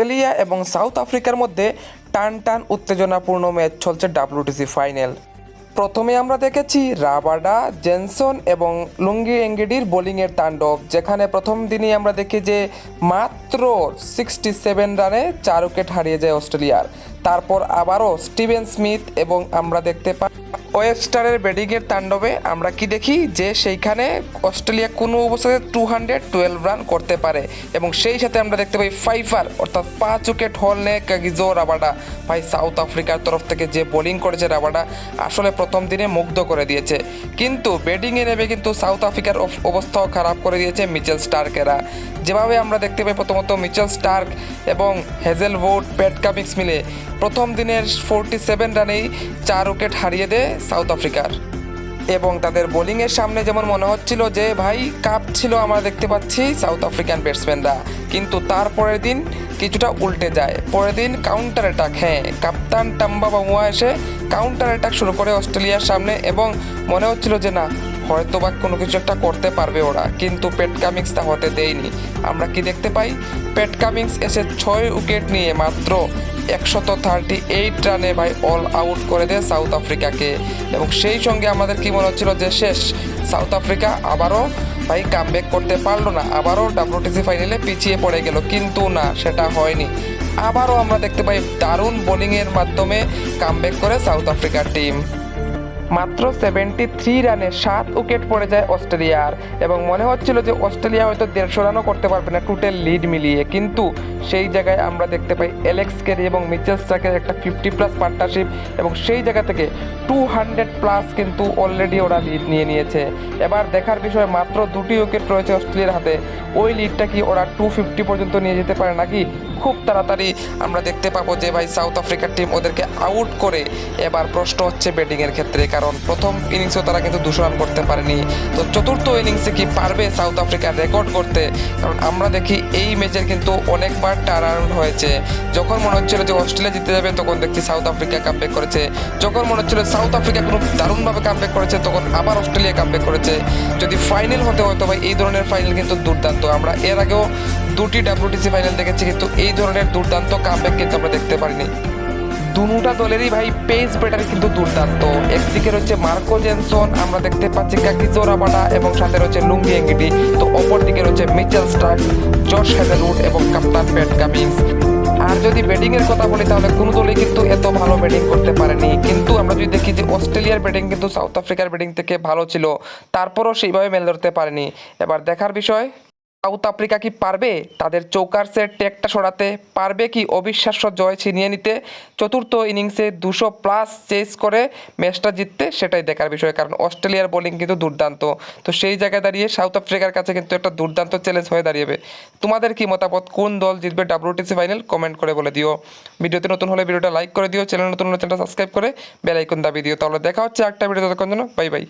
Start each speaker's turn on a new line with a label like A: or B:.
A: Australia এবং south আফ্রিকার মধ্যে টান টান উত্তেজনাপূর্ণ ম্যাচ চলছে ডাব্লিউটিসি ফাইনাল। প্রথমে আমরা দেখেছি রাবাডা, জেনসন এবং লুঙ্গি এঙ্গেডির বোলিংয়ের তাণ্ডব, যেখানে প্রথম দিনই আমরা দেখি যে মাত্র সিক্সটি সেভেন রানে চার উইকেট হারিয়ে যায় অস্ট্রেলিয়ার। তারপর আবারও স্টিভেন স্মিথ এবং আমরা দেখতে পাই ওয়েবস্টারের ব্যাটিংয়ের তাণ্ডবে আমরা কি দেখি? যে সেইখানে অস্ট্রেলিয়া কোনো অবস্থাতে টু হান্ড্রেড টুয়েলভ রান করতে পারে এবং সেই সাথে আমরা দেখতে পাই ফাইফার, অর্থাৎ পাঁচ উইকেট হল নে কাগিজো রাবাডা। ভাই, সাউথ আফ্রিকার তরফ থেকে যে বোলিং করেছে রাবাডা, আসলে প্রথম দিনে মুগ্ধ করে দিয়েছে। কিন্তু ব্যাটিংয়ে নেমে কিন্তু সাউথ আফ্রিকার অবস্থাও খারাপ করে দিয়েছে মিচেল স্টার্কেরা। যেভাবে আমরা দেখতে পাই প্রথমত মিচেল স্টার্ক এবং হেজেল ভোট প্যাট কামিক্স মিলে প্রথম দিনের ফোরটি সেভেন রানেই চার উইকেট হারিয়ে দেয় সাউথ আফ্রিকার। এবং তাদের বোলিংয়ের সামনে যেমন মনে হচ্ছিল যে, ভাই, কাপ ছিল, আমরা দেখতে পাচ্ছি সাউথ আফ্রিকান ব্যাটসম্যানরা। কিন্তু তারপরের দিন কিছুটা উল্টে যায়। পরের দিন কাউন্টার অ্যাটাক হ্যাঁ কাপ্তান টাম্বা বামুয়া এসে কাউন্টার অ্যাটাক শুরু করে অস্ট্রেলিয়ার সামনে এবং মনে হচ্ছিল যে, না হয়তো বা কোনো কিছু একটা করতে পারবে ওরা, কিন্তু পেট কামিংস তা হতে দেয়নি। আমরা কি দেখতে পাই? পেট কামিংস এসে ছয় উইকেট নিয়ে মাত্র একশত থার্টি এইট রানে ভাই অল আউট করে দেয় সাউথ আফ্রিকাকে এবং সেই সঙ্গে আমাদের কি মনে হচ্ছিল যে শেষ সাউথ আফ্রিকা আবারও ভাই কামব্যাক করতে পারল না, আবারও ডাব্লিউটিসি ফাইনালে পিছিয়ে পড়ে গেল, কিন্তু না, সেটা হয়নি। আবারও আমরা দেখতে পাই দারুণ বোলিংয়ের মাধ্যমে কামব্যাক করে সাউথ আফ্রিকার টিম মাত্র সেভেন্টি থ্রি রানে সাত উইকেট পড়ে যায় অস্ট্রেলিয়ার এবং মনে হচ্ছিল যে অস্ট্রেলিয়া হয়তো দেড়শো রানও করতে পারবে না টোটাল লিড মিলিয়ে। কিন্তু সেই জায়গায় আমরা দেখতে পাই এলেক্স কেরি এবং মিচেল স্টার্কের একটা ফিফটি প্লাস পার্টনারশিপ এবং সেই জায়গা থেকে টু হান্ড্রেড প্লাস কিন্তু অলরেডি ওরা লিড নিয়ে নিয়েছে। এবার দেখার বিষয়, মাত্র দুটি উইকেট রয়েছে অস্ট্রেলিয়ার হাতে। ওই লিডটা কি ওরা টু ফিফটি পর্যন্ত নিয়ে যেতে পারে নাকি? খুব তাড়াতাড়ি আমরা দেখতে পাবো যে ভাই সাউথ আফ্রিকার টিম ওদেরকে আউট করে এবার প্রশ্ন হচ্ছে ব্যাটিংয়ের ক্ষেত্রে। কারণ প্রথম ইনিংসেও তারা কিন্তু দুশো রান করতে পারেনি। তো চতুর্থ ইনিংসে কি পারবে সাউথ আফ্রিকা রেকর্ড করতে কারণ আমরা দেখি এই ম্যাচের কিন্তু অনেকবার টার্ন হয়েছে। যখন মনে হচ্ছিল যে অস্ট্রেলিয়া জিতে যাবে, তখন দেখছি সাউথ আফ্রিকা কামব্যাক করেছে। যখন মনে হচ্ছিল সাউথ আফ্রিকা কোনো দারুণভাবে কামব্যাক করেছে, তখন আবার অস্ট্রেলিয়া কামব্যাক করেছে। যদি ফাইনাল হতে হতো ভাই, এই ধরনের ফাইনাল কিন্তু দুর্দান্ত। আমরা এর আগেও দুটি ডাব্লিউটিসি ফাইনাল দেখেছি, কিন্তু এই ধরনের দুর্দান্ত কামব্যাক কিন্তু আমরা দেখতে পারিনি। দুটা দলেরই ভাই পেস ব্যাটার কিন্তু দুর্দান্ত। একদিকে রয়েছে মার্কো জেনসন, আমরা দেখতে পাচ্ছি কাকিজো রাবাডা এবং সাথে রয়েছে লুঙ্গি এঙ্গিটি। তো অপর দিকে রয়েছে মিচেল স্টার্ক, জর্জ হেজেলউড এবং কাপ্তান প্যাট কামিংস। আর যদি ব্যাটিং এর কথা বলি, তাহলে কোনো দলই কিন্তু এত ভালো ব্যাটিং করতে পারেনি। কিন্তু আমরা যদি দেখি যে অস্ট্রেলিয়ার ব্যাটিং কিন্তু সাউথ আফ্রিকার ব্যাটিং থেকে ভালো ছিল, তারপরও সেইভাবে মেল ধরতে পারেনি। এবার দেখার বিষয় সাউথ আফ্রিকা কি পারবে? তাদের চৌকার্সের টেকটা সরাতে পারবে কি অবিশ্বাস্য জয় ছিনিয়ে নিতে? চতুর্থ ইনিংসে দুশো প্লাস চেস করে ম্যাচটা জিততে সেটাই দেখার বিষয়, কারণ অস্ট্রেলিয়ার বোলিং কিন্তু দুর্দান্ত। তো সেই জায়গায় দাঁড়িয়ে সাউথ আফ্রিকার কাছে কিন্তু একটা দুর্দান্ত চ্যালেঞ্জ হয়ে দাঁড়িয়েবে। তোমাদের কি মতামত? কোন দল জিতবে ডাব্লিউটিসি ফাইনাল? কমেন্ট করে বলে দিও। ভিডিওতে নতুন হলে ভিডিওটা লাইক করে দিও চ্যানেল নতুন হলে চ্যানেলটা সাবস্ক্রাইব করে বেল আইকন দাবি দিও। তাহলে দেখা হচ্ছে একটা ভিডিও ততক্ষণ জন্য বাই বাই।